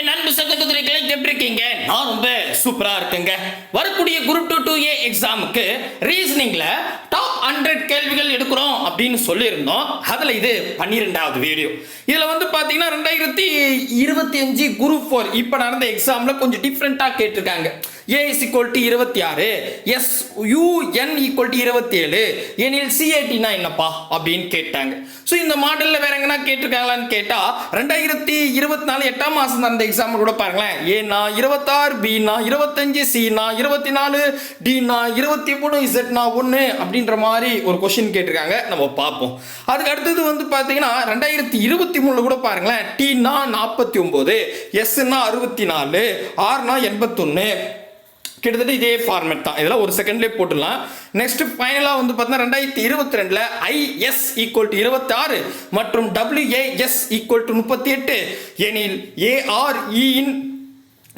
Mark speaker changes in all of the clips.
Speaker 1: என் அன்பு சகோதரிகளை எப்படி இருக்கீங்க நான் ரொம்ப சூப்பரா இருக்கேங்க. வரக்கூடிய குரூப் டூ டூ ஏ எக்ஸாமுக்கு ரீசனிங்ல டாப் ஹண்ட்ரட் கேள்விகள் எடுக்கிறோம் அப்படின்னு சொல்லியிருந்தோம். அதுல இது பன்னிரெண்டாவது வீடியோ இதுல வந்து பாத்தீங்கன்னா ரெண்டாயிரத்தி இருபத்தி அஞ்சு குரூப் ஃபோர் இப்போ நடந்த எக்ஸாம்ல கொஞ்சம் டிஃப்ரெண்டா கேட்டிருக்காங்க. ஏ இஸ் ஈக்குவல் டு இருபத்தி ஆறு S U N equal to இருபத்தி ஏழு. எனில் சிஏடினா என்னப்பா அப்படின்னு கேட்டாங்க. ஸோ இந்த மாடலில் வேற எங்கன்னா கேட்டிருக்காங்களான்னு கேட்டால் ரெண்டாயிரத்தி இருபத்தி நாலு எட்டாம் மாதம் நடந்த எக்ஸாம் கூட பாருங்களேன். ஏனா இருபத்தாறு பினா இருபத்தஞ்சு சினா இருபத்தி நாலு டினா இருபத்தி மூணு இசட்னா ஒன்று அப்படின்ற மாதிரி ஒரு கொஷின் கேட்டிருக்காங்க. நம்ம பார்ப்போம். அதுக்கு அடுத்தது வந்து பார்த்தீங்கன்னா ரெண்டாயிரத்தி இருபத்தி மூணில் கூட பாருங்களேன். டிண்ணா நாற்பத்தி ஒம்பது எஸ்னா அறுபத்தி நாலு ஆர்னா எண்பத்தொன்று கிட்டத்தட்ட இதே ஃபார்மேட் தான். இதெல்லாம் ஒரு செகண்ட்லேயே போட்டுடலாம். நெக்ஸ்ட் ஃபைனலாக வந்து பார்த்தீங்கன்னா ரெண்டாயிரத்தி இருபத்தி ரெண்டில் ஐஎஸ் ஈக்குவல் டு இருபத்தாறு மற்றும் டபிள்யூஏஎஸ் ஈக்குவல் டு முப்பத்தி எட்டு. எனில் ஏஆர்இன்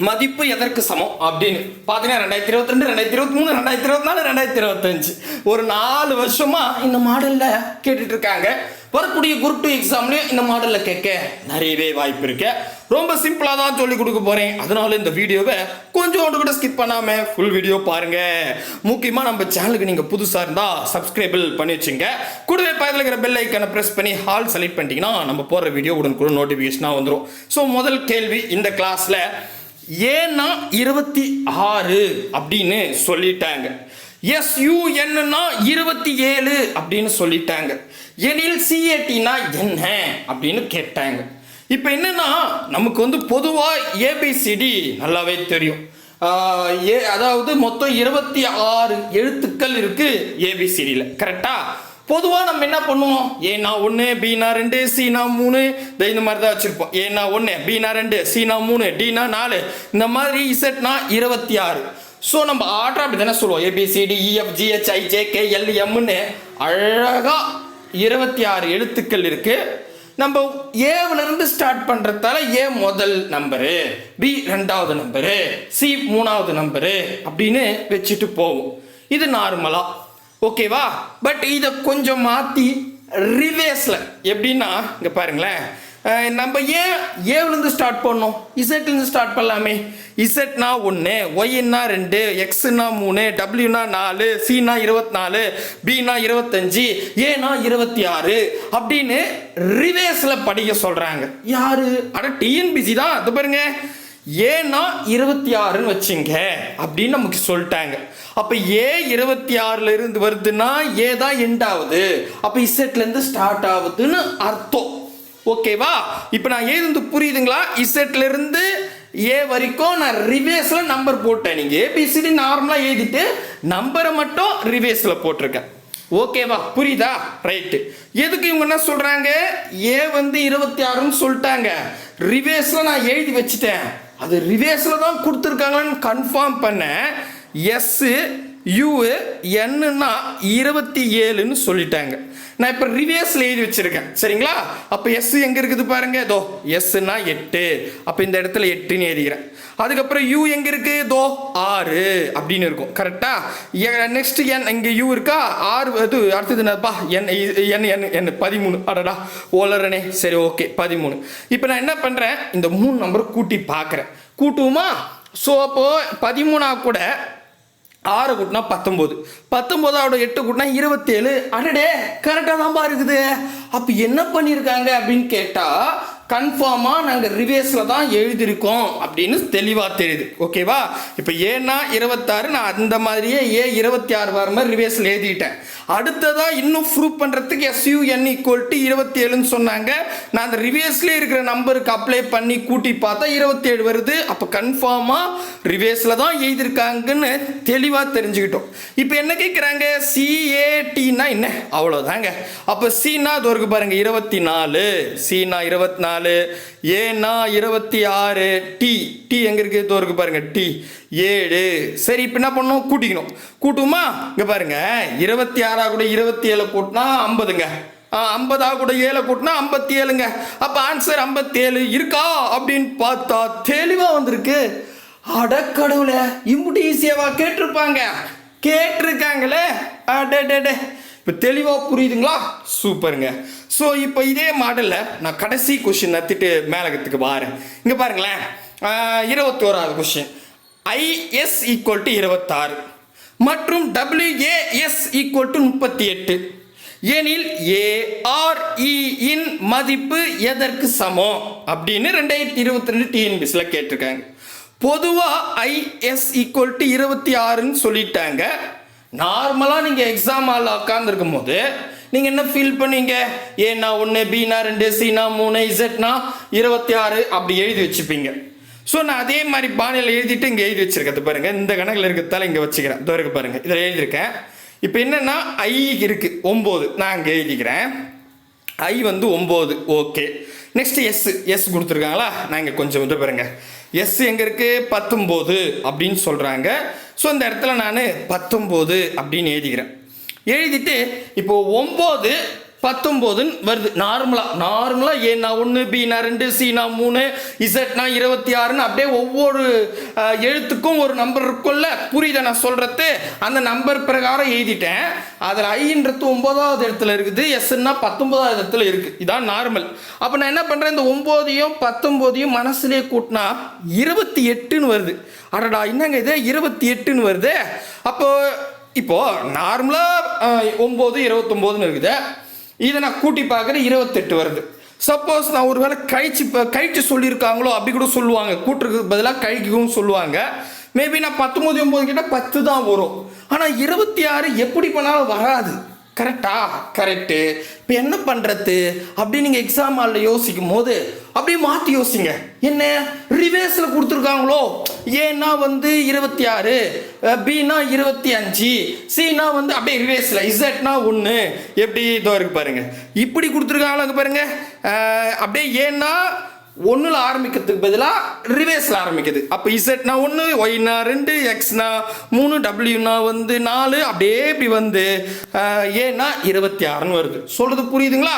Speaker 1: மதிப்பு எதற்கு சமம்? அப்படின்னு பார்த்தீங்கன்னா ரெண்டாயிரத்தி இருபத்தி ரெண்டு ரெண்டாயிரத்தி இருபத்தி மூணு ரெண்டாயிரத்தி இருபத்தி நாலு ரெண்டாயிரத்தி இருபத்தஞ்சு ஒரு நாலு வருஷமாக இந்த மாடலில் கேட்டுட்ருக்காங்க இருக்காங்க. வரக்கூடிய குரூப் டூ எக்ஸாம்லையும் இந்த மாடலில் கேட்க நிறையவே வாய்ப்பு இருக்கு. ரொம்ப சிம்பிளாக தான் சொல்லி கொடுக்க போகிறேன் அதனால இந்த வீடியோவை கொஞ்சோண்டு கூட ஸ்கிப் பண்ணாமல் ஃபுல் வீடியோ பாருங்க. முக்கியமாக நம்ம சேனலுக்கு நீங்கள் புதுசாக இருந்தால் சப்ஸ்கிரைபிள் பண்ணி வச்சுங்க. கூடவே பக்கத்தில் இருக்கிற பெல் ஐக்கனை ப்ரெஸ் பண்ணி ஹால் செலக்ட் பண்ணிட்டீங்கன்னா நம்ம போடுற வீடியோ உடனுக்குடன் நோட்டிஃபிகேஷனாக வந்துடும் ஸோ முதல் கேள்வி இந்த கிளாஸில் ஏன்னா இருபத்தி ஆறு அப்படின்னு சொல்லிட்டாங்க. எஸ்யூஎன்னா இருபத்தி ஏழு அப்படின்னு சொல்லிட்டாங்க. எனில் சிஏடினா என்ன? அப்படின்னு கேட்டாங்க. இப்போ என்னென்னா நமக்கு வந்து பொதுவாக ஏபிசிடி நல்லாவே தெரியும். ஏ அதாவது மொத்தம் இருபத்தி ஆறு எழுத்துக்கள் இருக்குது ஏபிசிடியில் கரெக்டாக பொதுவாக நம்ம என்ன பண்ணுவோம்? ஏனா ஒன்று பீனா ரெண்டு சீனா மூணு. இந்த இந்த மாதிரி தான் வச்சுருப்போம். ஏனா ஒன்று பீனா ரெண்டு சீனா மூணு டீனா நாலு. இந்த மாதிரி இசட்னா இருபத்தி ஆறு. ஸோ நம்ம ஆர்டர் அப்படி தானே சொல்லுவோம் A B C D E F G H I J K L எம்னு அழகாக இருபத்தி ஆறு எழுத்துக்கள் இருக்குது நம்ம ஏவிலிருந்து ஸ்டார்ட் பண்ணுறதால ஏ முதல் நம்பரு பி ரெண்டாவது நம்பரு சி மூணாவது நம்பரு அப்படின்னு வச்சுட்டு போவோம். இது நார்மலாக ஓகேவா பட் இதை கொஞ்சம் மாற்றி ரிவேஸில் எப்படின்னா இங்கே பாருங்களேன். நம்ம ஏன் ஏவுலேருந்து ஸ்டார்ட் பண்ணோம்? இசட்லேருந்து ஸ்டார்ட் பண்ணலாமே. இசட்னா ஒன்று ஒய்னா ரெண்டு எக்ஸ்னா மூணு டபிள்யூனா நாலு சினா இருபத்தி நாலு பினா இருபத்தஞ்சி ஏனா இருபத்தி ஆறு அப்படின்னு ரிவேஸில் படிக்க சொல்கிறாங்க யார்? அட டிஎன்பிசி தான். அது பாருங்க. ஏன்னா இருபத்தி ஆறுன்னு வச்சுங்க அப்படின்னு நமக்கு சொல்லிட்டாங்க. அப்போ ஏ இருபத்தி ஆறுல இருந்து வருதுன்னா ஏ தான் எண்ட் ஆகுது. அப்போ இசட்லேருந்து ஸ்டார்ட் ஆகுதுன்னு அர்த்தம். ஓகேவா இப்போ நான் ஏது புரியுதுங்களா? இசட்ல இருந்து ஏ வரைக்கும் நான் ரிவேஸ்ல நம்பர் போட்டேன். நீங்க ஏபிசிடி நார்மலா எழுதிட்டு நம்பரை மட்டும் ரிவேஸ்ல போட்டிருக்கேன். ஓகேவா புரியுதா? ரைட்டு எதுக்கு இவங்க என்ன சொல்கிறாங்க ஏ வந்து இருபத்தி ஆறுன்னு சொல்லிட்டாங்க. ரிவேஸில் நான் எழுதி வச்சுட்டேன். அது ரிவேஸில் தான் கொடுத்துருக்காங்கன்னு கன்ஃபார்ம் பண்ணேன். எஸ்ஸு யூ என்னன்னா இருபத்தி ஏழுன்னு சொல்லிட்டாங்க. நான் இப்போ ரிவேஸில் எழுதி வச்சுருக்கேன். சரிங்களா? அப்போ எஸ் எங்கே இருக்குது பாருங்க? இதோ எஸ்னா எட்டு. அப்போ இந்த இடத்துல எட்டுன்னு எழுதிக்கிறேன். அதுக்கப்புறம் யூ எங்கே இருக்கு? தோ ஆறு அப்படின்னு இருக்கும். கரெக்டா நெக்ஸ்ட் என் இங்கே யூ இருக்கா? ஆறு அது அடுத்தது என்னப்பா என் என் என் என் பதிமூணு. அடடா ஓலரனே சரி ஓகே பதிமூணு. இப்போ நான் என்ன பண்ணுறேன் இந்த மூணு நம்பரை கூட்டி பார்க்குறேன். கூட்டுவோமா? ஸோ அப்போது பதிமூணா கூட ஆறு கூட்டினா பத்தொம்போது பத்தொம்போதோட எட்டு கூட்டினா இருபத்தேழு. அடடே கரெக்டாக தான்ப்பா இருக்குது. அப்போ என்ன பண்ணியிருக்காங்க அப்படின்னு கேட்டால் கன்ஃபார்மாக நாங்கள் ரிவேஸில் தான் எழுதியிருக்கோம் அப்படின்னு தெளிவாக தெரியுது. ஓகேவா இப்போ ஏன்னா இருபத்தாறு நான் அந்த மாதிரியே ஏ இருபத்தி ஆறு வர மாதிரி ரிவேஸில் எழுதிட்டேன். அடுத்ததாக இன்னும் ப்ரூவ் பண்ணுறதுக்கு எஸ்யூஎன் ஈக்குவல் டு இருபத்தி ஏழுன்னு சொன்னாங்க. நான் அந்த ரிவேஸ்லேயே இருக்கிற நம்பருக்கு அப்ளை பண்ணி கூட்டி பார்த்தா இருபத்தேழு வருது. அப்போ கன்ஃபார்மாக ரிவேஸில் தான் எழுதியிருக்காங்கன்னு தெளிவாக தெரிஞ்சுக்கிட்டோம். இப்போ என்ன கேட்குறாங்க சிஏடினா என்ன? அவ்வளோதாங்க அப்போ சீனா அது ஒரு பாருங்கள் இருபத்தி நாலு. சீனா இருபத்தி நாலு ஏன்னா இருபத்தி ஆறு. டி டி எங்கே இருக்குது தோ இருக்குது பாருங்க டி. ஏழு. சரி இப்போ என்ன பண்ணணும்? கூட்டிக்கணும். கூட்டுமா இங்கே பாருங்க. இருபத்தி ஆறாக கூட இருபத்தி ஏழு கூட்டினா ஐம்பதுங்க ஐம்பதாக கூட ஏழை கூட்டினா ஐம்பத்தி ஏழுங்க அப்போ ஆன்சர் ஐம்பத்தி ஏழு இருக்கா? அப்படின்னு பார்த்தா தெளிவாக வந்திருக்கு. அடக்கடவுளை இம்புட்டு ஈஸியாவா கேட்டிருப்பாங்க. கேட்டிருக்காங்களே. அடே இப்போ தெளிவாக புரியுதுங்களா? சூப்பருங்க. ஸோ இப்போ இதே மாடலில் நான் கடைசி கொஷின் நத்திட்டு மேலகத்துக்கு வாரேன். இங்கே பாருங்களேன். இருபத்தோராவது கொஷின் ஐஎஸ் ஈக்குவல் டு இருபத்தாறு. மற்றும் டபிள்யூஏஎஸ் ஈக்குவல் டு முப்பத்தி எட்டு எனில் ஏஆர்இஇன் மதிப்பு எதற்கு சமம்? அப்படின்னு ரெண்டாயிரத்தி இருபத்தி ரெண்டு டிஎன்பிஸில் கேட்டிருக்காங்க. பொதுவாக ஐஎஸ் ஈக்குவல் டு இருபத்தி ஆறுன்னு சொல்லிட்டாங்க. நார்மலாக நீங்கள் எக்ஸாம் ஹாலில் உட்காந்துருக்கும் போது நீங்கள் என்ன ஃபீல் பண்ணீங்க? ஏன்னா ஒன்று பீனா ரெண்டு சீனா மூணு இசட்னா இருபத்தி ஆறு அப்படி எழுதி வச்சுப்பீங்க. ஸோ நான் அதே மாதிரி பானையில் எழுதிட்டு இங்கே எழுதி வச்சிருக்கிறது பாருங்க. இந்த கணக்கில் இருக்கிறதால இங்கே வச்சுக்கிறேன். இதோ பாருங்கள் பாருங்க. இதில் எழுதியிருக்கேன். இப்போ என்னன்னா ஐ இருக்கு ஒம்பது. நான் இங்கே எழுதிக்கிறேன். ஐ வந்து ஒம்பது. ஓகே நெக்ஸ்ட் எஸ் எஸ் கொடுத்துருக்காங்களா? நான் இங்கே கொஞ்சம் இது பாருங்க. எஸ் எங்கே இருக்கு? பத்தொம்போது அப்படின்னு சொல்கிறாங்க ஸோ இந்த இடத்துல நான் பத்தொம்போது அப்படின்னு எழுதிக்கிறேன். எழுதிட்டு இப்போ ஒம்பது பத்தொம்போதுன்னு வருது. நார்மலாக நார்மலாக ஏன்னா ஒன்று பினா ரெண்டு சீனா மூணு இசட்னா இருபத்தி ஆறுன்னு அப்படியே ஒவ்வொரு எழுத்துக்கும் ஒரு நம்பர் இருக்கும்ல? புரியுத நான் சொல்கிறது அந்த நம்பர் பிரகாரம் எழுதிட்டேன். அதில் ஐன்றது ஒம்போதாவது இடத்துல இருக்குது எஸ்ன்னா பத்தொம்போதாவது இடத்துல இருக்குது இதான் நார்மல் அப்போ நான் என்ன பண்ணுறேன் இந்த ஒம்போதையும் பத்தொம்போதையும் மனசுலேயே கூட்டினா இருபத்தி எட்டுன்னு வருது. அடடா என்னங்க இது? இருபத்தி எட்டுன்னு வருது? அப்போ இப்போது நார்மலாக ஒம்பது இருபத்தொம்போதுன்னு இருக்குது. இதை நான் கூட்டி பார்க்குறேன் இருபத்தெட்டு வருது. சப்போஸ் நான் ஒரு வேளை கழிச்சு இப்போ கழிச்சு சொல்லியிருக்காங்களோ அப்படி கூட சொல்லுவாங்க. கூட்டுறதுக்கு பதிலாக கழிக்கவும் சொல்லுவாங்க. மேபி நான் பத்தொம்போது ஒம்பது கிட்ட பத்து தான் வரும். ஆனால் இருபத்தி ஆறு எப்படி பண்ணாலும் வராது. கரெக்டா கரெக்டு இப்போ என்ன பண்ணுறது அப்படி நீங்கள் எக்ஸாம் ஹாலில் யோசிக்கும் போது அப்படியே மாற்றி யோசிங்க. என்ன? ரிவேர்ஸில் கொடுத்துருக்காங்களோ? ஏன்னா வந்து இருபத்தி ஆறு பினா இருபத்தி அஞ்சு சினா வந்து அப்படியே ரிவேஸில் இசட்னா ஒன்று எப்படி இதோ இருக்கு பாருங்க. இப்படி கொடுத்துருக்காங்க பாருங்க. அப்படியே ஏன்னா ஒன்றில் ஆரம்பிக்கிறதுக்கு பதிலாக ரிவேஸில் ஆரம்பிக்குது. அப்போ இசட்னா ஒன்று ஒய்னா ரெண்டு எக்ஸ்னா மூணு டபிள்யூனா வந்து நாலு அப்படியே இப்படி வந்து ஏன்னா இருபத்தி ஆறுன்னு வருது. சொல்கிறது புரியுதுங்களா?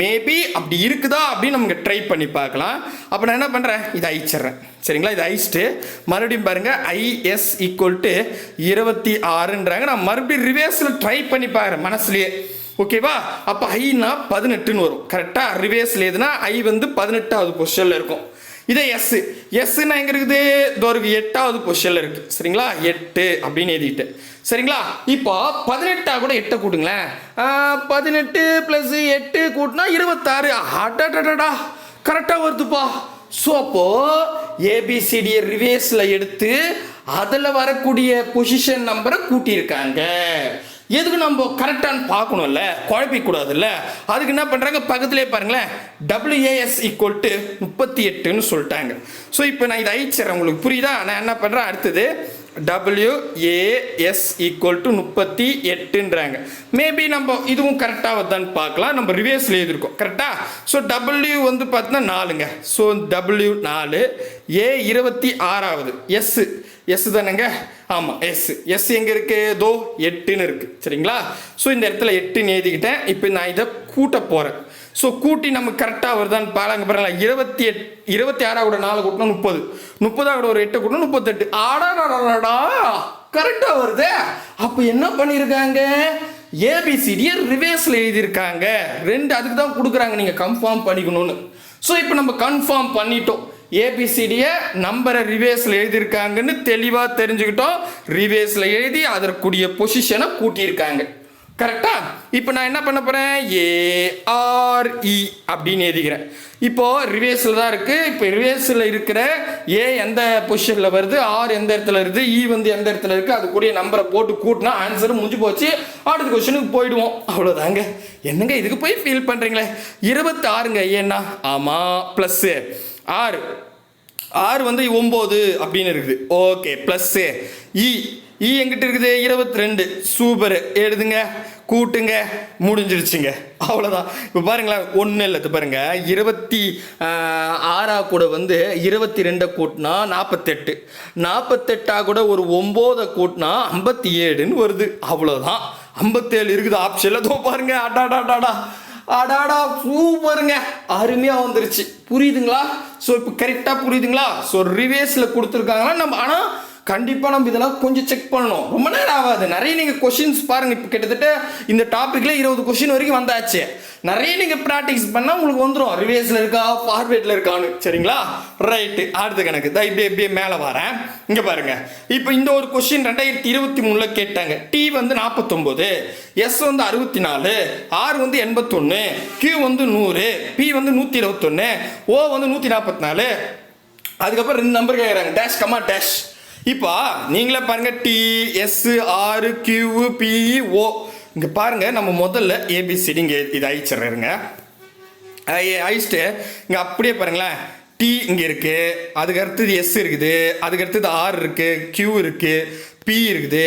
Speaker 1: மேபி அப்படி இருக்குதா அப்படின்னு நமக்கு ட்ரை பண்ணி பார்க்கலாம். அப்போ நான் என்ன பண்ணுறேன் இதை அழிச்சிட்றேன். சரிங்களா? இதை அழிச்சிட்டு மறுபடியும் பாருங்கள் ஐஎஸ் ஈக்குவல் டு இருபத்தி ஆறுன்றாங்க. நான் மறுபடியும் ரிவேர்ஸில் ட்ரை பண்ணி பார்க்குறேன் மனசுலேயே. ஓகேவா அப்போ ஐனா பதினெட்டுன்னு வரும். கரெக்டாக ரிவேர்ஸில் எதுனா ஐ வந்து பதினெட்டாவது பொசிஷனில் இருக்கும். இதே எஸ் எஸ்னா எங்கே இருக்குது? இதோ எட்டாவது பொசிஷனில் இருக்குது சரிங்களா? எட்டு அப்படின்னு எழுதிட்டு. சரிங்களா? இப்போ பதினெட்டா கூட எட்டை கூட்டுங்களேன். பதினெட்டு ப்ளஸ் எட்டு கூட்டினா இருபத்தாறு. அடடடா கரெக்டாக வருதுப்பா. ஸோ அப்போ ஏபிசிடியை ரிவேஸில் எடுத்து அதில் வரக்கூடிய பொசிஷன் நம்பரை கூட்டியிருக்காங்க. எதுக்கு நம்ம கரெக்டானு பார்க்கணும்ல? குழப்பிக்கூடாதுல்ல? அதுக்கு என்ன பண்ணுறாங்க பக்கத்துலேயே பாருங்களேன். டபிள்யூஏஎஸ் ஈக்குவல் டு முப்பத்தி எட்டுன்னு சொல்லிட்டாங்க. ஸோ இப்போ நான் இதை அழிச்சிடறேன். உங்களுக்கு புரியுதா? நான் என்ன பண்ணுறேன் அடுத்தது டபிள்யூஏஎஸ் ஈக்குவல் டு முப்பத்தி எட்டுன்றாங்க. மேபி நம்ம இதுவும் கரெக்டாக வருதான்னு பார்க்கலாம். நம்ம ரிவேஸில் எழுதிருக்கோம் கரெக்டாக ஸோ டபிள்யூ வந்து பார்த்தீங்கன்னா நாலுங்க. ஸோ டபிள்யூ நாலு. ஏ இருபத்தி ஆறாவது. எஸ்ஸு எஸ் தானேங்க? ஆமாம் எஸ் எஸ் எங்கே இருக்கு? தோ எட்டுன்னு இருக்குது சரிங்களா? ஸோ இந்த இடத்துல எட்டுன்னு எழுதிக்கிட்டேன். இப்போ நான் இதை கூட்ட போகிறேன் ஸோ கூட்டி நமக்கு கரெக்டாக வருதான்னு பாருங்க பாருங்களா இருபத்தி எட் இருபத்தி ஆறாக கூட நாலு கூட்டணும் முப்பது. முப்பதாக கூட ஒரு எட்டு கூட்டணும் முப்பத்தெட்டு. ஆடாடா கரெக்டாக வருதே. அப்போ என்ன பண்ணியிருக்காங்க ஏபிசிடியை ரிவேர்ஸில் எழுதியிருக்காங்க. ரெண்டு அதுக்கு தான் கொடுக்குறாங்க. நீங்கள் கன்ஃபார்ம் பண்ணிக்கணும்னு. ஸோ இப்போ நம்ம கன்ஃபார்ம் பண்ணிட்டோம். ஏபிசிடியை நம்பரை ரிவேஸில் எழுதியிருக்காங்கன்னு தெளிவாக தெரிஞ்சுக்கிட்டோம். ரிவேஸில் எழுதி அதற்குரிய பொசிஷனை கூட்டியிருக்காங்க. கரெக்டா இப்போ நான் என்ன பண்ண போகிறேன் ஏஆர்இ அப்படின்னு எழுதிக்கிறேன். இப்போது ரிவேஸில் தான் இருக்குது இப்போ ரிவேஸில் இருக்கிற ஏ எந்த பொசிஷனில் வருது? ஆர் எந்த இடத்துல இருக்குது இ e வந்து எந்த இடத்துல இருக்குது அதுக்குரிய நம்பரை போட்டு கூட்டினா ஆன்சர் முடிஞ்சு போச்சு. அடுத்த கொஸ்டினுக்கு போயிடுவோம். அவ்வளோதாங்க என்னங்க இதுக்கு போய் ஃபீல் பண்ணுறீங்களே இருபத்தாறுங்க. ஏன்னா? ஆமாம் ப்ளஸ்ஸு ஆறு. ஆறு வந்து ஒம்பது அப்படின்னு இருக்குது. Okay plus E E e. e எங்கிட்ட இருக்குது? இருபத்தி ரெண்டு சூப்பர். எழுதுங்க கூட்டுங்க முடிஞ்சிருச்சுங்க. அவ்வளோதான் இப்போ பாருங்களேன் ஒன்றும் இல்லை இது பாருங்க. இருபத்தி ஆறாக ஆறா கூட வந்து இருபத்தி ரெண்டை கூட்டினா நாற்பத்தெட்டு நாற்பத்தெட்டா கூட ஒரு ஒம்போதை கூட்டினா ஐம்பத்தி ஏழுன்னு வருது. அவ்வளோதான் ஐம்பத்தேழு இருக்குது ஆப்ஷனில் தோ பாருங்க. அடாடாடாடா அடாடா சூப்பருங்க அருமையாக வந்துருச்சு. புரியுதுங்களா? ஸோ இப்போ கரெக்டாக புரியுதுங்களா? ஸோ ரிவேஸில் கொடுத்துருக்காங்கன்னா நம்ம ஆனால் கண்டிப்பாக நம்ம இதெல்லாம் கொஞ்சம் செக் பண்ணணும். ரொம்ப நேரம் ஆகாது. நிறைய நீங்கள் கொஷின்ஸ் பாருங்கள் இப்போ கிட்டத்தட்ட இந்த டாப்பிக்கில் இருபது கொஷின் வரைக்கும் வந்தாச்சு. நிறைய நீங்கள் ப்ராக்டிஸ் பண்ணால் உங்களுக்கு வந்துடும் ரிவேஸில் இருக்கா ஃபார்வேர்டில் இருக்கான்னு. சரிங்களா? ரைட்டு அடுத்த கணக்கு. தான் இப்படியே இப்படியே மேலே வரேன். இங்கே பாருங்கள் இப்போ இந்த ஒரு கொஷின் ரெண்டாயிரத்தி இருபத்தி மூணில் கேட்டாங்க. டி வந்து நாற்பத்தொம்போது எஸ் வந்து அறுபத்தி நாலு ஆர் வந்து எண்பத்தொன்று கியூ வந்து நூறு பி வந்து நூற்றி இருபத்தொன்று ஓ வந்து நூற்றி நாற்பத்தி நாலு. அதுக்கப்புறம் ரெண்டு நம்பர் கேட்குறாங்க டேஷ் கமா டேஷ் இப்போ நீங்களே பாருங்க T S R Q P E O இங்கே பாருங்க நம்ம முதல்ல ஏபிசிடி இங்கே இது அழிச்சிடுறேங்க அழிச்சிட்டு இங்கே அப்படியே பாருங்களேன். டி இங்கே இருக்கு அதுக்கு அடுத்தது எஸ் இருக்குது அதுக்கு அடுத்தது ஆர் இருக்கு கியூ இருக்கு பி இருக்குது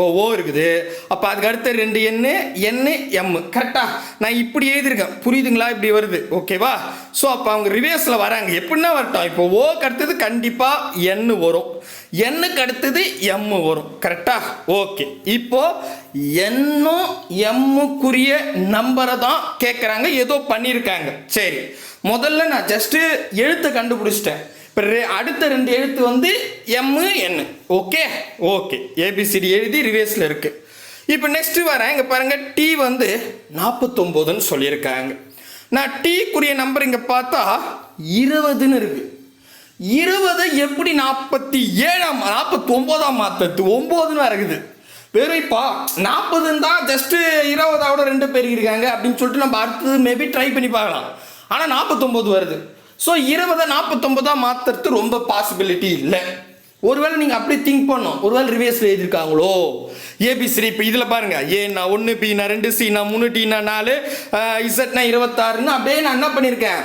Speaker 1: ஓ ஓ இருக்குது. அப்போ அதுக்கு அடுத்த ரெண்டு எண்ணு எண்ணு எம் கரெக்டாக நான் இப்படி எழுதியிருக்கேன். புரியுதுங்களா? இப்படி வருது. ஓகேவா ஸோ அப்போ அவங்க ரிவேர்ஸில் வராங்க. எப்படின்னா வரட்டும். இப்போ ஓக்கு அடுத்தது கண்டிப்பாக எண்ணு வரும். எண்ணுக்கு அடுத்தது எம் வரும். கரெக்டாக ஓகே இப்போ எண்ணும் எம்முக்குரிய நம்பரை தான் கேட்குறாங்க ஏதோ பண்ணியிருக்காங்க. சரி. முதல்ல நான் ஜஸ்ட்டு எழுத்தை கண்டுபிடிச்சிட்டேன். அடுத்த ரெண்டு எழுத்து வந்து M N okay okay A B C D எழுதி ரிவேஸில் இருக்கு. இப்போ நெக்ஸ்ட் வரேன். இங்கே பாருங்க டி வந்து நாற்பத்தொம்போதுன்னு சொல்லியிருக்காங்க. நான் டீக்குரிய நம்பர் இங்கே பார்த்தா இருபதுன்னு இருக்கு. இருபதை எப்படி நாற்பத்தி ஏழாம் நாற்பத்தி ஒம்போதாம் மாத்தது ஒம்போதுன்னு இருக்குது. வெறும் இப்போ நாற்பதுன்னு தான் ஜஸ்ட்டு இருபதாவோட ரெண்டு பேர் இருக்காங்க அப்படின்னு சொல்லிட்டு நம்ம அடுத்தது மேபி ட்ரை பண்ணி பார்க்கலாம். ஆனால் நாற்பத்தொம்போது வருது. ஸோ இருபதை நாற்பத்தொம்போதாக மாற்றுறது ரொம்ப பாசிபிலிட்டி இல்லை. ஒருவேளை நீங்கள் அப்படி திங்க் பண்ணோம் ஒருவேளை ரிவேஸில் எழுதியிருக்காங்களோ? ஏபிசிடி இப்போ இதில் பாருங்க. ஏன்னா ஒன்று பின்னா ரெண்டு சினா மூணு டீனா நாலு இசட்னா இருபத்தாறுன்னு அப்படியே நான் என்ன பண்ணியிருக்கேன்?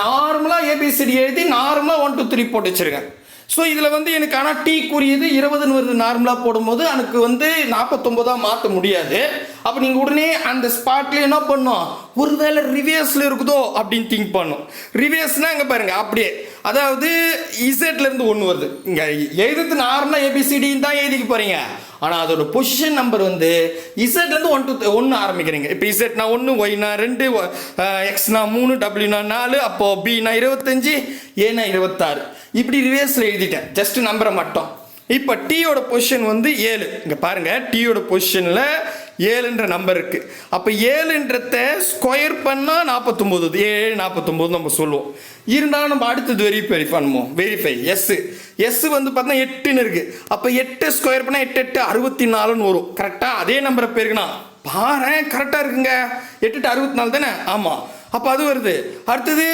Speaker 1: நார்மலாக ஏபிசிடி எழுதி நார்மலாக ஒன் டூ த்ரீ போட்டு வச்சுருக்கேன். ஸோ இதில் வந்து எனக்கு ஆனால் டீ குறியது இருபதுன்னு வருது நார்மலாக போடும்போது எனக்கு வந்து நாற்பத்தொம்போதாக மாற்ற முடியாது. அப்போ நீங்கள் உடனே அந்த ஸ்பாட்டில் என்ன பண்ணும்? ஒருவேளை ரிவேர்ஸில் இருக்குதோ அப்படின்னு திங்க் பண்ணும். ரிவேர்ஸ்னால் இங்கே பாருங்கள் அப்படியே. அதாவது இசட்லேருந்து ஒன்று வருது. இங்கே எழுதுறது நார்மலாக ஏபிசிடின்னு தான் எழுதிக்க போகிறீங்க ஆனால் அதோட பொசிஷன் நம்பர் வந்து இசட்லேருந்து ஒன் டூ ஒன்று ஆரம்பிக்கிறீங்க. இப்போ இசட்னா ஒன்று ஒய்னா ரெண்டு எக்ஸ்னா மூணு டபிள்யூனா நாலு அப்போது பினா இருபத்தஞ்சு ஏனா இருபத்தாறு. இப்படி ரிவேஸில் எழுதிட்டேன். ஜஸ்ட் நம்பரை மட்டும். இப்போ டீயோட பொசிஷன் வந்து ஏழு. இங்கே பாருங்கள் டீயோட பொசிஷனில் ஏழுன்ற நம்பர் இருக்குது அப்போ ஏழுன்றத ஸ்கொயர் பண்ணால் நாற்பத்தொம்போது ஏழு நாற்பத்தொம்போது நம்ம சொல்லுவோம். இருந்தாலும் நம்ம அடுத்தது வெரிஃபை பண்ணுவோம். வெரிஃபை எஸ் எஸ் வந்து பார்த்தா எட்டுன்னு இருக்குது அப்போ எட்டு ஸ்கொயர் பண்ணால் எட்டு எட்டு அறுபத்தி நாலுன்னு வரும் கரெக்டாக அதே நம்பரை பேருக்குண்ணா. பாரு கரெக்டாக இருக்குங்க. எட்டு எட்டு அறுபத்தி நாலு தானே? ஆமாம் அப்போ அது வருது. அடுத்தது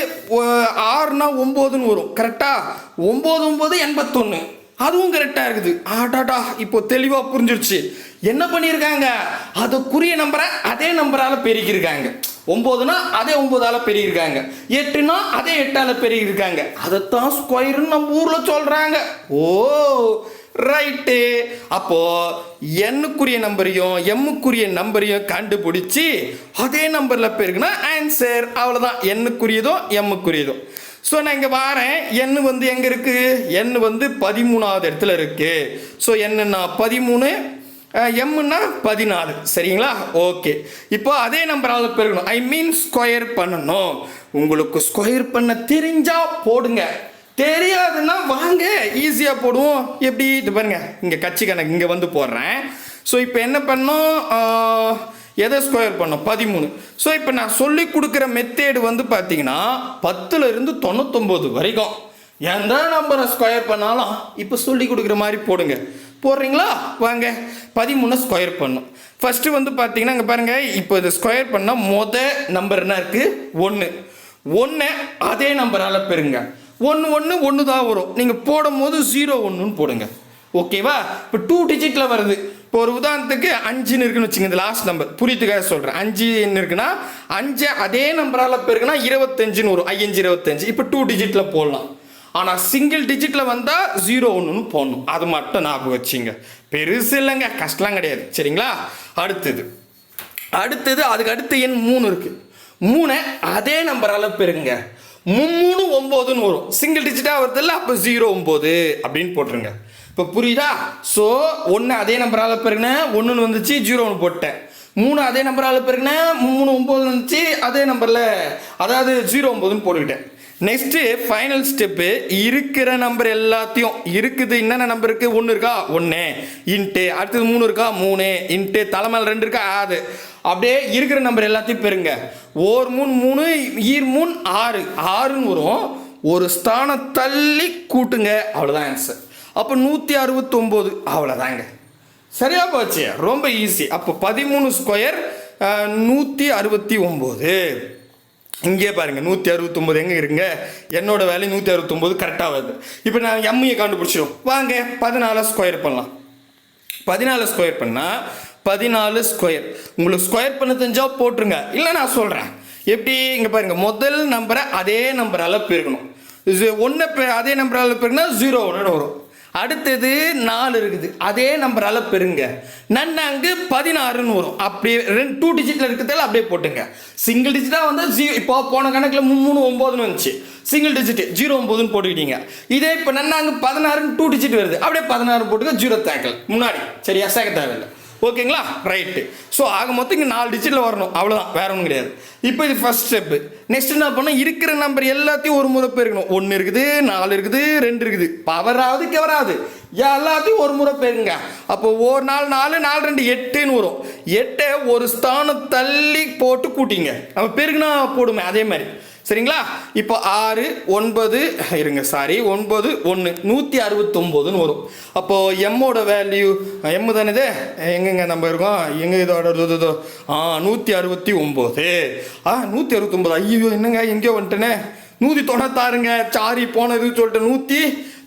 Speaker 1: ஆறுனா ஒம்போதுன்னு வரும். கரெக்டாக ஒம்பது ஒம்பது எண்பத்தொன்று அதுவும் கரெக்டாக இருக்குது. ஆடாடா இப்போ தெளிவாக புரிஞ்சிருச்சு. என்ன பண்ணியிருக்காங்க? அதுக்குரிய நம்பரை அதே நம்பரால் பெருக்கியிருக்காங்க. ஒம்போதுனா அதே ஒம்போதால பெருகியிருக்காங்க எட்டுனா அதே எட்டால பெருகியிருக்காங்க அதைத்தான் ஸ்கொயர்னு நம்ம ஊரில் சொல்கிறாங்க ஓ! ரைட்டு அப்போ எண்ணுக்குரிய நம்பரையும் எம்முக்குரிய நம்பரையும் கண்டுபிடிச்சி அதே நம்பரில் போயிருக்குன்னா ஆன்சர் அவ்வளோதான் எண்ணுக்குரியதும் எம்முக்குரியதும் ஸோ நான் இங்கே வாரேன். எண்ணு வந்து எங்கே இருக்குது எண்ணு வந்து பதிமூணாவது இடத்துல இருக்குது ஸோ என்னன்னா பதிமூணு எம்முன்னா பதினாலு. சரிங்களா? ஓகே இப்போ அதே நம்பரால் பெருகணும் ஐ மீன் ஸ்கொயர் பண்ணணும். உங்களுக்கு ஸ்கொயர் பண்ண தெரிஞ்சால் போடுங்க. தெரியாதுன்னா வாங்க ஈஸியாக போடுவோம். எப்படி? இது பாருங்க இங்கே கட்சி கணக்கு இங்கே வந்து போடுறேன். ஸோ இப்போ என்ன பண்ணோம்? எதை ஸ்கொயர் பண்ணோம்? பதிமூணு. ஸோ இப்போ நான் சொல்லி கொடுக்குற மெத்தேடு வந்து பார்த்தீங்கன்னா பத்துலேருந்து தொண்ணூத்தொம்பது வரைக்கும். எந்த நம்பரை ஸ்கொயர் பண்ணாலும் இப்போ சொல்லி கொடுக்குற மாதிரி போடுங்க. போடுறீங்களா? வாங்க பதிமூணு ஸ்கொயர் பண்ணும். ஃபஸ்ட்டு வந்து பார்த்தீங்கன்னா இங்கே பாருங்கள் இப்போ இது ஸ்கொயர் பண்ணால் மொதல் நம்பர் என்ன இருக்குது ஒன்று ஒன்று அதே நம்பரால் பெறுங்க. ஒன்று ஒன்று ஒன்று தான் வரும். நீங்கள் போடும் போது ஜீரோ ஒன்றுன்னு போடுங்க ஓகேவா இப்போ டூ டிஜிட்டில் வருது. இப்போ ஒரு உதாரணத்துக்கு அஞ்சுன்னு இருக்குன்னு வச்சுங்க இந்த லாஸ்ட் நம்பர் புரியுதுக்காக சொல்கிறேன் அஞ்சுன்னு இருக்குன்னா அஞ்சு அதே நம்பரால் பெருக்குனா இருபத்தஞ்சுன்னு வரும். ஐயஞ்சு இருபத்தஞ்சு. இப்போ டூ டிஜிட்டில் போடலாம். ஆனால் சிங்கிள் டிஜிட்டில் வந்தால் ஜீரோ ஒன்றுன்னு போடணும். அது மட்டும் ஞாபகம் வச்சுங்க. பெருசு இல்லைங்க. கஷ்டம்லாம் கிடையாது. சரிங்களா? அடுத்தது. அடுத்தது அதுக்கு அடுத்த எண் மூணு இருக்குது மூணை அதே நம்பரால் பெருங்க மும்மூணு ஒம்போதுன்னு வரும். சிங்கிள் டிஜிட்டாக வருதுல்ல அப்போ ஜீரோ ஒம்பது அப்படின்னு போட்டுருங்க. இப்போ புரியுதா? ஸோ ஒன்று அதே நம்பரால் பெருங்கினேன் ஒன்றுன்னு வந்துச்சு ஜீரோ ஒன்று போட்டேன். மூணு அதே நம்பரால் பெருங்கினேன் மூணு ஒம்பது வந்துச்சு அதே நம்பரில் அதாவது ஜீரோ ஒம்பதுன்னு போட்டுக்கிட்டேன். நெக்ஸ்ட்டு ஃபைனல் ஸ்டெப்பு இருக்கிற நம்பர் எல்லாத்தையும் இருக்குது என்னென்ன நம்பர் இருக்குது ஒன்று இருக்கா? ஒன்று இன்ட்டு அடுத்தது மூணு இருக்கா? மூணு. இன்ட்டு தலைமையில் ரெண்டு இருக்கா? ஆறு. அப்படியே இருக்கிற நம்பர் எல்லாத்தையும் பெறுங்க. ஓர் மூணு மூணு ஈர் மூணு ஆறு. ஆறுன்னு வரும். ஒரு ஸ்தானம் தள்ளி கூட்டுங்க. அவ்வளோதான் ஆன்சர் அப்போ நூற்றி அறுபத்தொம்போது. அவ்வளோதாங்க சரியா போச்சு? ரொம்ப ஈஸி அப்போ பதிமூணு ஸ்கொயர் நூற்றி அறுபத்தி ஒம்பது. இங்கே பாருங்கள் நூற்றி அறுபத்தொம்போது எங்கே இருக்குங்க? என்னோட வேலை நூற்றி அறுபத்தொம்போது கரெக்டாக வருது. இப்போ நான் எம்ஐயை கண்டுபிடிச்சிடும் வாங்க பதினாலு ஸ்கொயர் பண்ணலாம். பதினாலு ஸ்கொயர் பண்ணால் பதினாலு ஸ்கொயர் உங்களுக்கு ஸ்கொயர் பண்ண தெரிஞ்சால் போட்டுருங்க. இல்லை நான் சொல்கிறேன் எப்படி? இங்கே பாருங்கள் முதல் நம்பரை அதே நம்பரால் பெருக்கணும். ஒன்று அதே நம்பரால் பெருக்கினா ஜீரோ ஒன்று வரும். அடுத்தது நாலு இருக்குது. அதே நம்பரால் பெருங்க நன்னாங்கு பதினாறுன்னு வரும். அப்படியே ரெண்டு டூ டிஜிட்டில் இருக்கிறதால அப்படியே போட்டுங்க. சிங்கிள் டிஜிட்டாக வந்து ஜீ இப்போ போன கணக்கில் மூணு ஒம்போதுன்னு வந்துச்சு. சிங்கிள் டிஜிட் ஜீரோ ஒம்போதுன்னு போட்டுக்கிட்டீங்க. இதே இப்போ நன்னாங்கு பதினாறுன்னு டூ டிஜிட் வருது. அப்படியே பதினாறு போட்டுங்க ஜீரோ தேக்கல் முன்னாடி. சரியா? சேர்க்க தேவையில்லை ஓகேங்களா? ரைட்டு ஸோ ஆக மொத்தம் இங்கே நாலு டிஜிட்டில் வரணும். அவ்வளோதான் வேற ஒன்றும் கிடையாது. இப்போ இது ஃபஸ்ட் ஸ்டெப்பு நெக்ஸ்ட் என்ன பண்ணால் இருக்கிற நம்பர் எல்லாத்தையும் ஒரு முறை பெருக்கணும் ஒன்று இருக்குது நாலு இருக்குது ரெண்டு இருக்குது. பவராது கவராது. எல்லாத்தையும் ஒரு முறை பெருங்க. அப்போ ஒரு நாலு நாலு நாலு ரெண்டு எட்டுன்னு வரும். எட்டை ஒரு ஸ்தானம் தள்ளி போட்டு கூட்டிங்க. நம்ம பெருகுனா போடுமே அதே மாதிரி. சரிங்களா? இப்போ ஆறு ஒன்பது இருங்க சாரி ஒன்பது ஒன்று நூற்றி அறுபத்தொம்போதுன்னு வரும். அப்போது எம்மோட வேல்யூ எம்மு தானே இது எங்கெங்க நம்ம இருக்கோம்? எங்கே இதோட இதோ ஆ நூற்றி அறுபத்தி ஒம்பது ஆ நூற்றி அறுபத்தொம்போது ஐயோ என்னங்க? எங்கேயோ வந்துட்டேனே. நூற்றி தொண்ணூத்தாறுங்க. சாரி போனது சொல்லிட்டு நூற்றி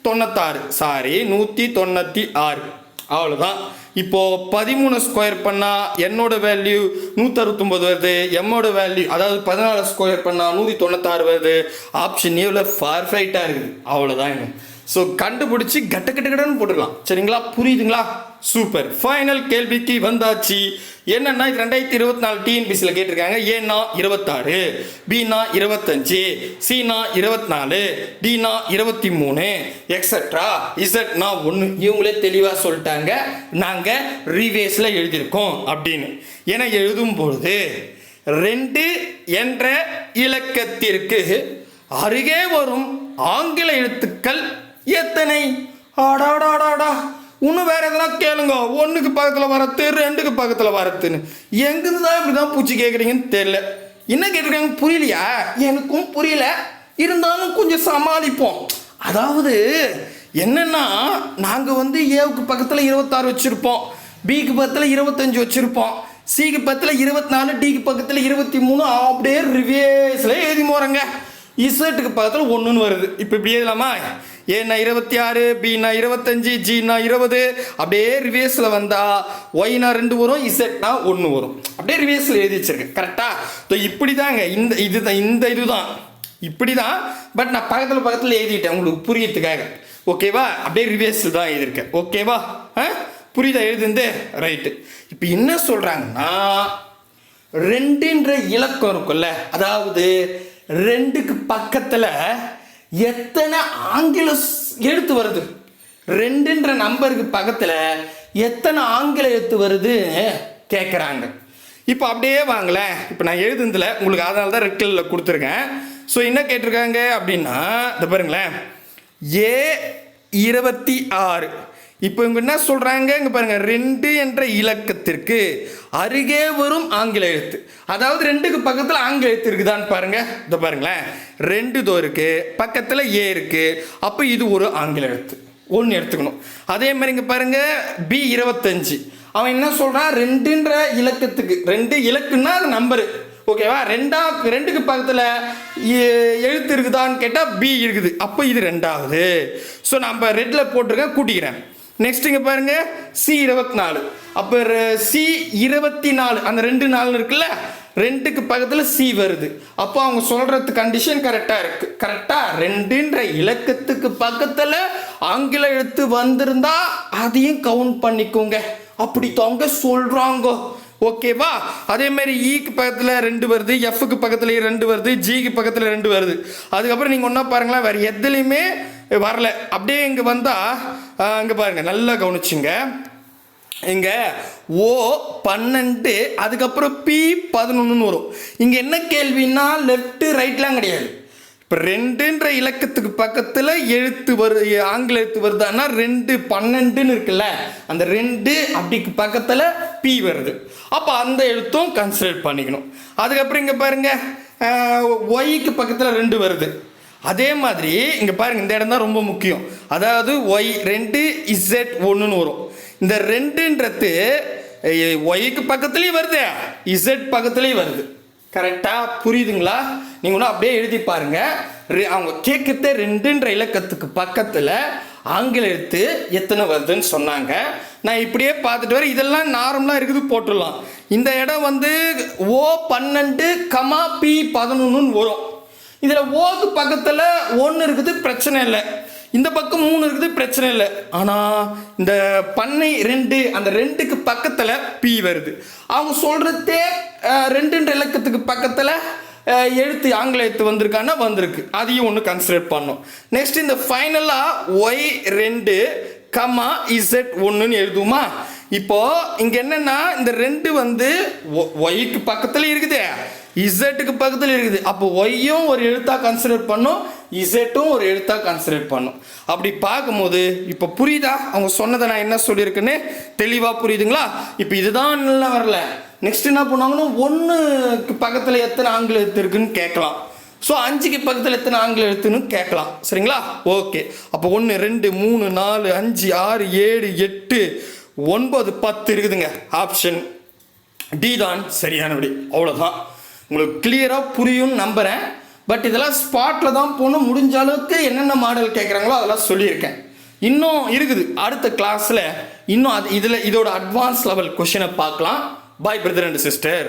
Speaker 1: தொண்ணூத்தாறு. சாரி நூற்றி தொண்ணூற்றி ஆறு. அவ்வளோதான் இப்போது பதிமூணு ஸ்கொயர் பண்ணால் என்னோட வேல்யூ நூற்றறுபத்தொம்பது வருது எம்மோட வேல்யூ அதாவது பதினாலு ஸ்கொயர் பண்ணால் நூற்றி தொண்ணூத்தாறு வருது. ஆப்ஷன் ஏவில் பர்ஃபெக்டாக இருக்குது. அவ்வளோதாங்க ஸோ கண்டுபிடிச்சி கட்ட கட்ட கடன்னு போட்டுக்கலாம் சரிங்களா? புரியுதுங்களா? சூப்பர் ஃபைனல் கேள்விக்கு வந்தாச்சு. என்னன்னா இது ரெண்டாயிரத்தி இருபத்தி நாலு டிஎன்பிசியில் கேட்டிருக்காங்க. ஏன்னா இருபத்தாறு பினா இருபத்தஞ்சு சினா இருபத்தி நாலு டினா இருபத்தி மூணு எக்ஸட்ரா இசட்னா ஒன்று இவங்களே தெளிவாக சொல்லிட்டாங்க. நாங்கள் ரீவேஸில் எழுதியிருக்கோம் அப்படின்னு. என எழுதும் பொழுது ரெண்டு என்ற இலக்கத்திற்கு அருகே வரும் ஆங்கில எழுத்துக்கள் எத்தனை? ஆடாடாடாடா. இன்னும் வேற எதனா கேளுங்க. ஒன்றுக்கு பக்கத்தில் வரத்து ரெண்டுக்கு பக்கத்தில் வரத்துன்னு. எங்கேருந்து தான் இப்படி தான் பூச்சி கேட்குறீங்கன்னு தெரில என்ன கேட்டிருக்காங்க? புரியலையா? எனக்கும் புரியல. இருந்தாலும் கொஞ்சம் சமாளிப்போம். அதாவது என்னென்னா நாங்கள் வந்து ஏவுக்கு பக்கத்தில் இருபத்தாறு வச்சுருப்போம். பிக்கு பக்கத்தில் இருபத்தஞ்சி வச்சுருப்போம். சிக்கு பக்கத்தில் இருபத்தி நாலு டிக்கு பக்கத்தில் இருபத்தி மூணு அப்படியே ரிவேஸில் எழுதி போகிறேங்க இசட்டுக்கு பக்கத்தில் ஒன்றுன்னு வருது. இப்போ இப்படி எழுதலாமா ஏன்னா இருபத்தி ஆறு பின்னா இருபத்தஞ்சு ஜின்னா இருபது. அப்படியே ரிவேஸில் வந்தால் ஒய்னா ரெண்டு வரும் இசட்னா ஒன்று வரும். அப்படியே ரிவேஸில் எழுதி வச்சிருக்கேன். கரெக்டாக இப்படி தாங்க இந்த இதுதான் இந்த இதுதான். இப்படி தான் பட் நான் பக்கத்தில் பக்கத்தில் எழுதிட்டேன். உங்களுக்கு புரியத்துக்காக ஓகேவா அப்படியே ரிவேஸில் தான் எழுதியிருக்கேன். ஓகேவா ஆ? புரியுதா? எழுதுந்து ரைட்டு இப்போ என்ன சொல்கிறாங்கன்னா ரெண்டுன்ற இலக்கம் இருக்கும்ல. அதாவது ரெண்டுக்கு பக்கத்தில் எத்தனை ஆங்கில எழுத்து வருது? ரெண்டுன்ற நம்பருக்கு பக்கத்தில் எத்தனை ஆங்கில எழுத்து வருது? கேட்குறாங்க இப்போ அப்படியே வாங்களேன். இப்போ நான் எழுதுனதுல உங்களுக்கு அதனால தான் ரெட் கலரில் கொடுத்துருக்கேன். ஸோ என்ன கேட்டிருக்காங்க அப்படின்னா இந்த பாருங்களேன். ஏ இருபத்தி ஆறு. இப்போ இவங்க என்ன சொல்கிறாங்க இங்கே பாருங்க ரெண்டு என்ற இலக்கத்திற்கு அருகே வரும் ஆங்கில எழுத்து. அதாவது ரெண்டுக்கு பக்கத்தில் ஆங்கில எழுத்து இருக்குதான்னு பாருங்க. இதை பாருங்களேன். ரெண்டு தோ இருக்கு பக்கத்தில் ஏ இருக்கு. அப்போ இது ஒரு ஆங்கில எழுத்து. ஒன்று எடுத்துக்கணும். அதே மாதிரி இங்கே பாருங்க பி இருபத்தஞ்சு. அவன் என்ன சொல்கிறான் ரெண்டுன்ற இலக்கத்துக்கு ரெண்டு இலக்குன்னா அது நம்பரு. ஓகேவா ரெண்டா ரெண்டுக்கு பக்கத்தில் எழுத்து இருக்குதான்னு கேட்டால் பி இருக்குது. அப்போ இது ரெண்டாவது. ஸோ நம்ம ரெட்டில் போட்டிருக்கேன் கூட்டிக்கிறேன். நெக்ஸ்ட் இங்கே பாருங்க சி இருபத்தி நாலு. அப்போ சி இருபத்தி நாலு அந்த ரெண்டு நாள் இருக்குல்ல ரெண்டுக்கு பக்கத்தில் சி வருது. அப்போ அவங்க சொல்கிறது கண்டிஷன் கரெக்டாக இருக்கு. கரெக்டாக ரெண்டுன்ற இலக்கத்துக்கு பக்கத்தில் ஆங்கில எழுத்து வந்திருந்தா அதையும் கவுண்ட் பண்ணிக்கோங்க. அப்படி தவங்க சொல்கிறாங்க ஓகேவா அதே மாதிரி e ஈக்கு பக்கத்தில் ரெண்டு வருது எஃப்க்கு பக்கத்துலேயே ரெண்டு வருது ஜிக்கு பக்கத்தில் ரெண்டு வருது. அதுக்கப்புறம் நீங்கள் ஒன்றா பாருங்களேன் வேறு எதுலேயுமே வரல. அப்படியே இங்கே வந்தால் இங்கே பாருங்கள் நல்லா கவனிச்சுங்க. இங்கே ஓ பன்னெண்டு அதுக்கப்புறம் பி பதினொன்றுன்னு வரும். இங்கே என்ன கேள்வின்னா லெஃப்ட்டு ரைட்லாம் கிடையாது.
Speaker 2: இப்போ ரெண்டுன்ற இலக்கத்துக்கு பக்கத்தில் எழுத்து வரு ஆங்கில எழுத்து வருதான்னா ரெண்டு பன்னெண்டுன்னு இருக்குல்ல. அந்த ரெண்டு அப்படிக்கு பக்கத்தில் பி வருது. அப்போ அந்த எழுத்தும் கன்சிடர் பண்ணிக்கணும். அதுக்கப்புறம் இங்கே பாருங்க ஒய்க்கு பக்கத்தில் ரெண்டு வருது. அதே மாதிரி இங்கே பாருங்க இந்த இடம் தான் ரொம்ப முக்கியம். அதாவது ஒய் ரெண்டு இசட் ஒன்றுன்னு வரும். இந்த ரெண்டுன்றது ஒய்க்கு பக்கத்துலேயும் வருது இசட் பக்கத்துலேயும் வருது. கரெக்டாக புரியுதுங்களா? நீங்கள் ஒன்றும் அப்படியே எழுதி பாருங்கள் ரெ- அவங்க கேட்கறத ரெண்டுன்ற இலக்கத்துக்கு பக்கத்தில் ஆங்கில எழுத்து எத்தனை வருதுன்னு சொன்னாங்க. நான் இப்படியே பார்த்துட்டு வரேன் இதெல்லாம் நார்மலாக இருக்குது போட்டுடலாம். இந்த இடம் வந்து ஓ பன்னெண்டு கமா பி பதினொன்றுன்னு வரும். இதில் ஓக்கு பக்கத்தில் ஒன்று இருக்குது பிரச்சனை இல்லை. இந்த பக்கம் மூணு இருக்குது பிரச்சனை இல்லை. ஆனால் இந்த பண்ணை ரெண்டு அந்த ரெண்டுக்கு பக்கத்தில் பி வருது. அவங்க சொல்கிறதே ரெண்டுன்ற இலக்கத்துக்கு பக்கத்தில் எழுத்து ஆங்கில எழுத்து வந்திருக்கான்னா வந்திருக்கு. அதையும் ஒன்று கன்சிடர் பண்ணோம் நெக்ஸ்ட் இந்த ஃபைனலாக ஒய் ரெண்டு கமா இசட் ஒன்றுன்னு எழுதுமா இப்போ இங்கே என்னென்னா இந்த ரெண்டு வந்து ஒய்க்கு பக்கத்தில் இருக்குது. இசட்டுக்கு பக்கத்தில் இருக்குது. அப்போ ஒய்யும் ஒரு எழுத்தாக கன்சிடர் பண்ணும். இசட்டும் ஒரு எழுத்தாக கன்சிடர் பண்ணும். அப்படி பார்க்கும்போது இப்போ புரியுதா? அவங்க சொன்னதை நான் என்ன சொல்லியிருக்கேன்னு? தெளிவாக புரியுதுங்களா? இப்போ இதுதான் நல்லா வரல. நெக்ஸ்ட் என்ன பண்ணுவாங்கன்னா ஒன்றுக்கு பக்கத்தில் எத்தனை ஆங்கில எழுத்து இருக்குன்னு கேட்கலாம். ஸோ அஞ்சுக்கு பக்கத்தில் எத்தனை ஆங்கில எழுத்துன்னு கேட்கலாம். சரிங்களா? ஓகே அப்போ ஒன்று ரெண்டு மூணு நாலு அஞ்சு ஆறு ஏழு எட்டு ஒன்பது பத்து இருக்குதுங்க. ஆப்ஷன் டி தான் சரியானபடி. அவ்வளோதான் உங்களுக்கு கிளியராக புரியும்னு நம்புகிறேன் பட் இதெல்லாம் ஸ்பாட்டில் தான் போகணும். முடிஞ்ச அளவுக்கு என்னென்ன மாடல் கேட்குறாங்களோ அதெல்லாம் சொல்லியிருக்கேன். இன்னும் இருக்குது. அடுத்த கிளாஸில் இன்னும் அது இதில் இதோட அட்வான்ஸ் லெவல் கொஷினை பார்க்கலாம். பாய் பிரதர் அண்ட் சிஸ்டர்